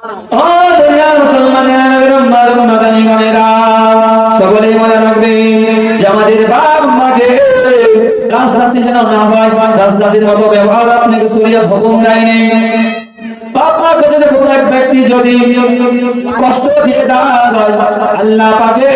ও দুনিয়ার মুসলমানেরা, নবীর উম্মার গণেরা, সকলেই মনে রাখবে যে আমাদের বাপ মাকে রাজদাসী যেন না হয় রাজদাসীর মতো ব্যবহার আপনাকে শরীয়ত হুকুম দেয়নি। বাপ মাকে যদি কোনো এক ব্যক্তি যদি কষ্ট দিয়ে দেয় আল্লাহ পাকে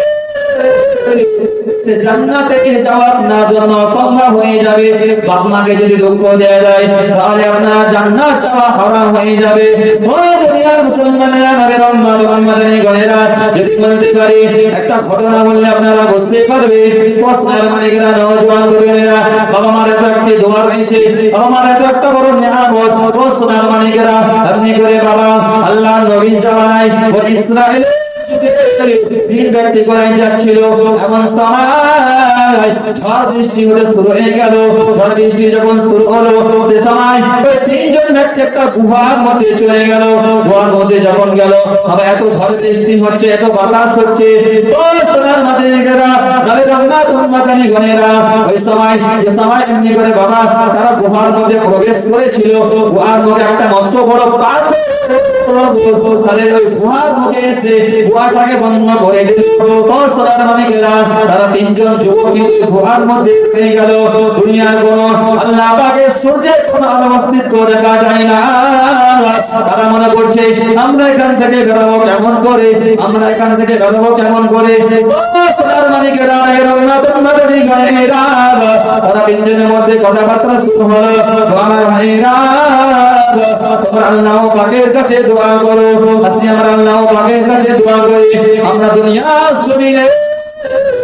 সে জান্নাতে যাওয়ার না জন্য অসম্ভব হয়ে যাবে। বাপ মাকে যদি দুঃখ দেওয়া যায়, তাহলে আপনার জান্নাত চাওয়া হারাম হয়ে যাবে। ও দুনিয়ার মুসলমানেরা নবীর উম্মাত মুহাম্মাদানি গণেরা যদি বলতে পারি, একটা ঘটনা বললে আপনারা বুঝতে পারবে। প্রশ্নের মালিকরা নওজোয়ান তরুণেরা বাবা মার এত একটি দোয়া রয়েছে, বাবা মার এত একটা বড় নিয়ামত। প্রশ্নের মালিকরা, আপনি করে বাবা, আল্লাহ নবী জামানায় ও ইসরায়েল যখন একটা মধ্যে গেল মধ্যে এত ঝড় বৃষ্টি হচ্ছে এত বাতাস হচ্ছে তারা গুহার মধ্যে প্রবেশ করেছিল গুহার মধ্যে একটা মস্ত বড় পাথর ওই গুহার মুখে এসে গুহাটাকে বন্ধ দিল সোনার তারা তিনজন যুবক গুহার মধ্যে গেল। দুনিয়ার কোন আল্লাহ কোন আলো অস্তিত্ব দেখা যায় না। তারা মনে করছে, আমরা এখান থেকে বেরোবো কেমন করে? আমরা এখান থেকে বেরোবো কেমন করে? গায়েরা তারা তিনজনের মধ্যে কথাবার্তা শুরু হলো। আমার ভাইরা তোমরা আল্লাহ পাকের কাছে দোয়া করো। আসি আমরা আল্লাহ পাকের কাছে দোয়া করি। আমরা দুনিয়া জমিনে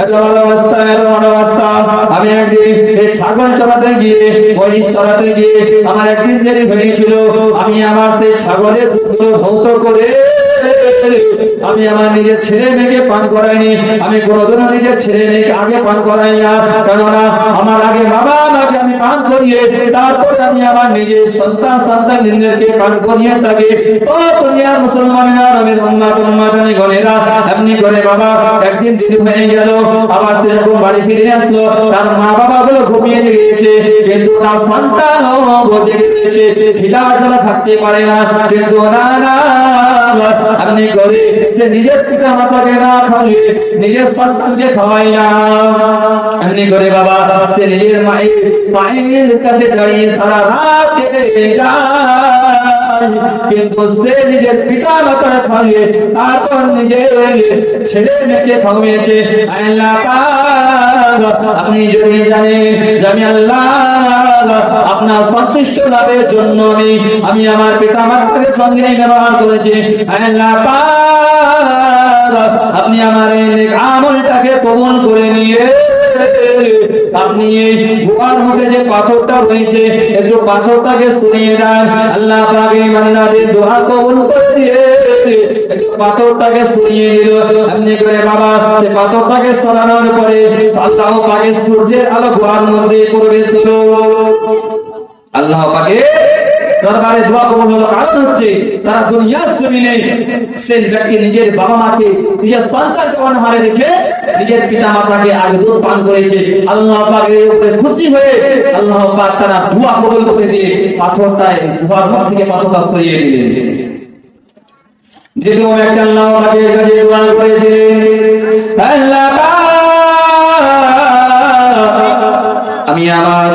এত ভালোবাসা আমি গিয়ে আমার একদিন আমি আমার সেই ছাগলের দুধগুলো ধৌত করে আমি আমার নিজের ছেলে মেয়েকে পান করাইনি আমি কোনোদিনও নিজের ছেলে মেয়েকে আগে পান করাই না কেননা আমার আগে বাবা মাকে আমি পান করিয়ে তারপর আমি আমার নিজের সন্তান সন্তান পান করিয়ে থাকি এমনি করে বাবা, একদিন দিদি হয়ে গেল আবার সে যখন বাড়ি ফিরে আসলো, তার মা বাবা গুলো ঘুমিয়ে গিয়েছে, কিন্তু তার সন্তান বোঝে গিয়েছে জন্য থাকতে পারে না, কিন্তু না না করে, সে নিজের পিতা মাতাকে না নিজের সন্তানকে খাওয়াই না এমনি করে, বাবা, সে নিজের মায়ের মায়ের কাছে দাঁড়িয়ে সারা রাত কেটে যায়। কিন্তু সে নিজের পিতা মাতার খাওয়িয়ে তারপর নিজের ছেলে মেয়েকে আপনি যদি জানেন আমি আল্লাহ, আপনার সন্তুষ্ট লাভের জন্য আমি আমি আমার পিতা মাতার সঙ্গে ব্যবহার করেছি। আপনি আমার আমলটাকে কবুল করে নিয়ে আপনি এই গুহার মধ্যে যে পাথরটা রয়েছে, একটু পাথরটাকে সরিয়ে দেন। আল্লাহ পাক বান্দাদের দোয়া কবুল করে দিয়ে পাথরটাকে সরিয়ে দিল। এমনি করে বাবা, সে পাথরটাকে সরানোর পরে আল্লাহ পাকে সূর্যের আলো গুহার মধ্যে প্রবেশ হলো আল্লাহ পাকে দরবারে দোয়া কবুল হলো কারণ হচ্ছে। তারা দুনিয়ার জমিনে সেই ব্যক্তি নিজের বাবা মাকে, নিজের সন্তানকে অনাহারে রেখে নিজের পিতা মাতাকে আগে দুধ পান করেছে। আল্লাহ পাকের উপরে খুশি হয়ে আল্লাহ পাক তারা দোয়া কবুল করে দিয়ে পাথরটায় গুহার ঘর থেকে পাথরটা সরিয়ে দিলেন। যেরকম একটা আল্লাহ পাকের কাছে দোয়া করেছে। আল্লাহ আমি আমার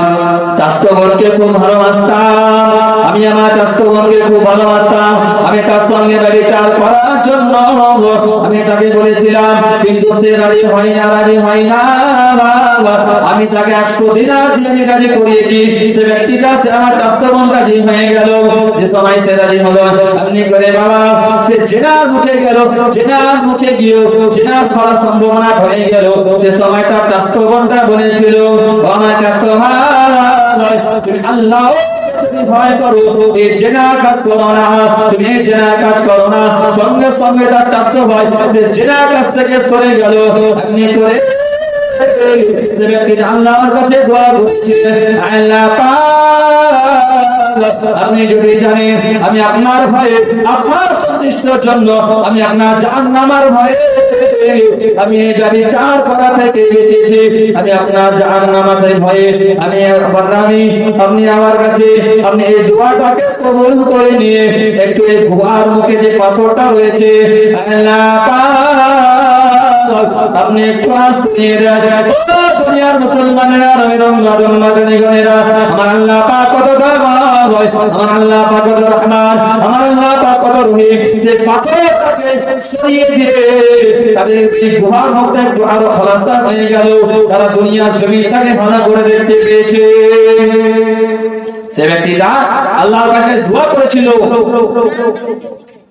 চাষ্টগণকে খুব ভালোবাসতাম। আমি আমার চাষ্টগণকে খুব ভালোবাসতাম। আমি তার বাড়ি চাল করার জন্য আমি তাকে বলেছিলাম, কিন্তু সে রাজি হয় না রাজি হয় না আমি তাকে একশো দিনার দিয়ে আমি রাজি করিয়েছি। সে ব্যক্তিটা, সে আমার চাষ্টগণ রাজি হয়ে গেল। যে সময় সে রাজি হলো, আপনি করে বাবা, সে জেনার মুখে গেল, জেনার মুখে গিয়েও, জেনার করার সম্ভাবনা হয়ে গেল। সে সময় তার চাষ্টগণটা বলেছিল আমার ভাই তুমি আল্লাহ তুমি ভয় করো এই জেনার কাজ করো না, তুমি এই জেনার কাজ করো না। সঙ্গে সঙ্গে তার চাস্ত ভয় সে জেনার কাজ থেকে সরে গেল। এমনি করে আল্লাহর কাছে দোয়া করছে, আল্লাহ পাক আপনি যদি জানেন, আমি আপনার ভয়ে, আপনার সন্তুষ্টর জন্য আমি আপনার জাহান্নামার ভয়ে আমি এই গাড়ি চার করা থেকে বেঁচেছি, আমি আপনার জাহান্নামার ভয়ে আমি আপনার আপনি আমার কাছে, আপনি এই দোয়াটাকে কবুল করে নিয়ে একটু এই গুহার মুখে যে পাথরটা রয়েছে, আল্লাহ আল্লাহ আল্লাহ আল্লাহ তারা দুনিয়ার জমিটাকে ভালো করে দেখতে পেয়েছে। সে ব্যক্তিটা আল্লাহর কাছে দোয়া করেছিল।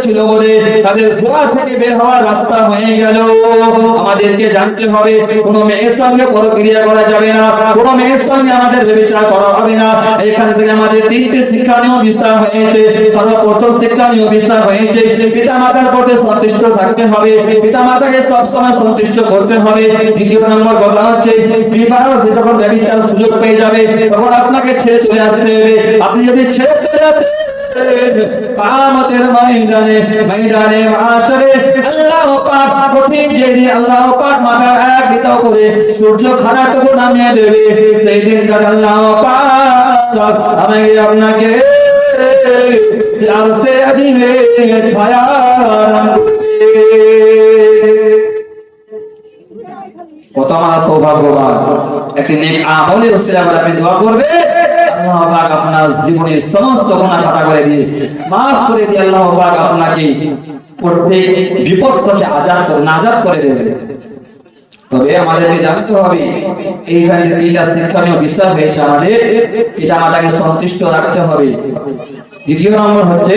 করেছিল বলে তাদের দোয়া থেকে বের হওয়ার রাস্তা হয়ে গেল। আমাদেরকে জানতে হবে, কোন মেয়ের সঙ্গে পরক্রিয়া করা যাবে না, কোন মেয়ের সঙ্গে আমাদের বিবেচনা করা হবে না। এখান থেকে আমাদের তিনটে শিক্ষণীয় বিষয় হয়েছে, সর্বপ্রথম শিক্ষণীয় বিষয় হয়েছে পিতা মাতার প্রতি সন্তুষ্ট থাকতে হবে পিতা মাতাকে সবসময় সন্তুষ্ট করতে হবে। দ্বিতীয় নম্বর কথা হচ্ছে, বিবাহ যখন ব্যবচার সুযোগ পেয়ে যাবে, তখন আপনাকে ছেড়ে চলে আসতে হবে। আপনি যদি ছেড়ে চলে আসেন কামতের ময়দানে ময়দানে মাশরে আল্লাহ পাক কঠিন যেদিন আল্লাহ পাক মাথা এক করে সূর্য খানাটুকু নামিয়ে দেবে। সেই দিনকার আল্লাহ পাক আমাকে আপনাকে সে আজিমে ছায়া কত আমার সৌভাগ্যবান, একটি নেক আমলের ওসিলা করে আপনি দোয়া করবে আজাদ করে দেবে। তবে আমাদেরকে জানতে হবে হয়েছে আমাদের সন্তুষ্ট রাখতে হবে। দ্বিতীয় নম্বর হচ্ছে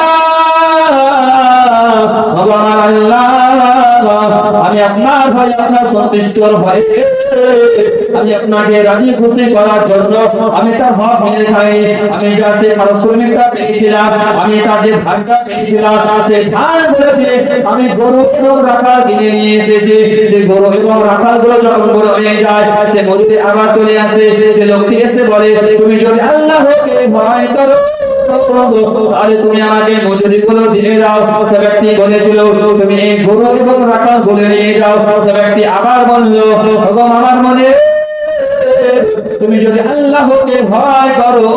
আপনার আপনার ভয়ে। আমি আপনাকে রাজি খুশি করার জন্য আমি তার হক মেনে আমি যা সে পেয়েছিলাম, আমি তার যে ধানটা পেয়েছিলাম ধান বলে দিয়ে আমি গরু এবং রাখাল কিনে নিয়ে এসেছি। গরু এবং রাখালগুলো যখন হয়ে যায়, সে আবার চলে আসে। সে লোকটি এসে বলে, তুমি যদি আল্লাহকে ভয় করো আমার মনে তুমি যদি আল্লাহকে ভয় করো,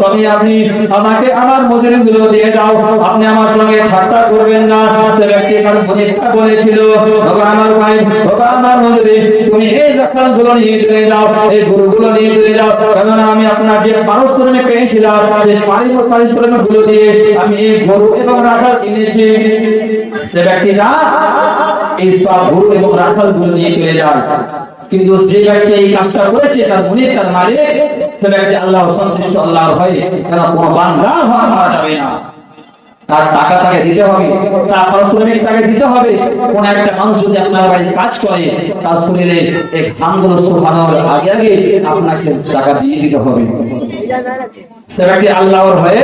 তবে আপনি আমাকে আমার মজুরি গুলো দিয়ে দাও। আপনি আমার সঙ্গে ঠাট্টা করবেন না। সে ব্যক্তি আমার মনিকা বলেছিল বাবা আমার ভাই বাবা আমার মজুরি, তুমি এই রাখালগুলো নিয়ে চলে যাও, এই গরুগুলো নিয়ে চলে যাও। কেননা আমি আপনার যে পারস্পরিক পেয়েছিলাম, সেই পারস্পরিকগুলো দিয়ে আমি এই গরু এবং রাখাল কিনেছি। সে ব্যক্তিরা এই সব গরু এবং রাখালগুলো নিয়ে চলে যায় কিন্তু যে ব্যক্তি এই কাজটা করেছে, তার মনে তার মালিক, সে ব্যক্তি আল্লাহ সন্তুষ্ট আল্লাহর ভয়ে কেন কোনো বান্দা মারা যাবে না। তার টাকা তাকে দিতে হবে, তার পারিশ্রমিক তাকে দিতে হবে। কোন একটা মানুষ যদি আপনার বাড়িতে কাজ করে তার শরীরে আগে আগে আপনাকে টাকা দিয়ে দিতে হবে। সে ব্যক্তি আল্লাহর ভয়ে,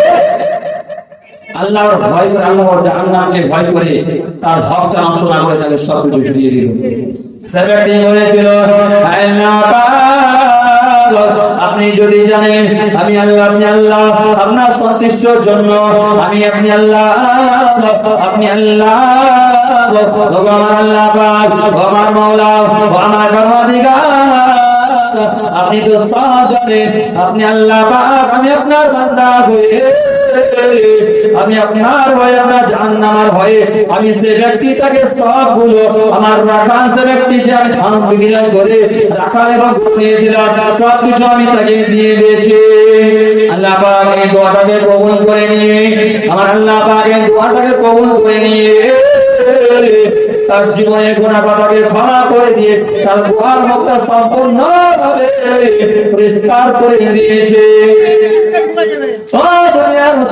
আল্লাহর ভয় করে আল্লাহর জাহান্নামকে ভয় করে তার হকটা নষ্ট না করে তাকে সব কিছু ফিরিয়ে দিল। সে ব্যক্তি বলেছিল "হায় না পাগল, আপনি যদি জানেন আমি আপনি আল্লাহ আপনার সন্তুষ্টর জন্য আমি আপনি আল্লাহ আপনি আল্লাহ আল্লাহ ও আমার আপনি তো সব জানেন আপনি আল্লাহ আমি আপনার বান্দা হয়ে আমি আপনার ভয়ে আপনার জাহান্নামার ভয়ে আমি সে ব্যক্তিটাকে সবগুলো আমার রাখা সে ব্যক্তি যে আমি ধান বিক্রয় করে রাখা এবং নিয়েছিলাম সব কিছু আমি তাকে দিয়ে দিয়েছি আল্লাহ পাক এই দোয়াটাকে কবুল করে নিয়ে আমার আল্লাহ পাক এই দোয়াটাকে কবুল করে নিয়ে তার জীবনে গোনা পাতাকে ক্ষমা করে দিয়ে তার দোয়ার মুখটা সম্পূর্ণ ভাবে পরিষ্কার করে দিয়েছে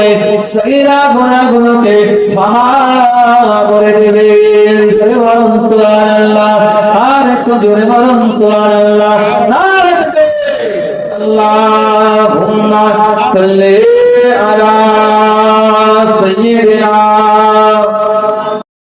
জীবনে সগীরা গুনাহগুলোকে ক্ষমা করে দেবে। জোরে বলুন, সুবহানাল্লাহ। আর একটু জোরে বলুন, সুবহানাল্লাহ। নারে আল্লাহুম্মা সাল্লি আলা সাইয়্যিদিনা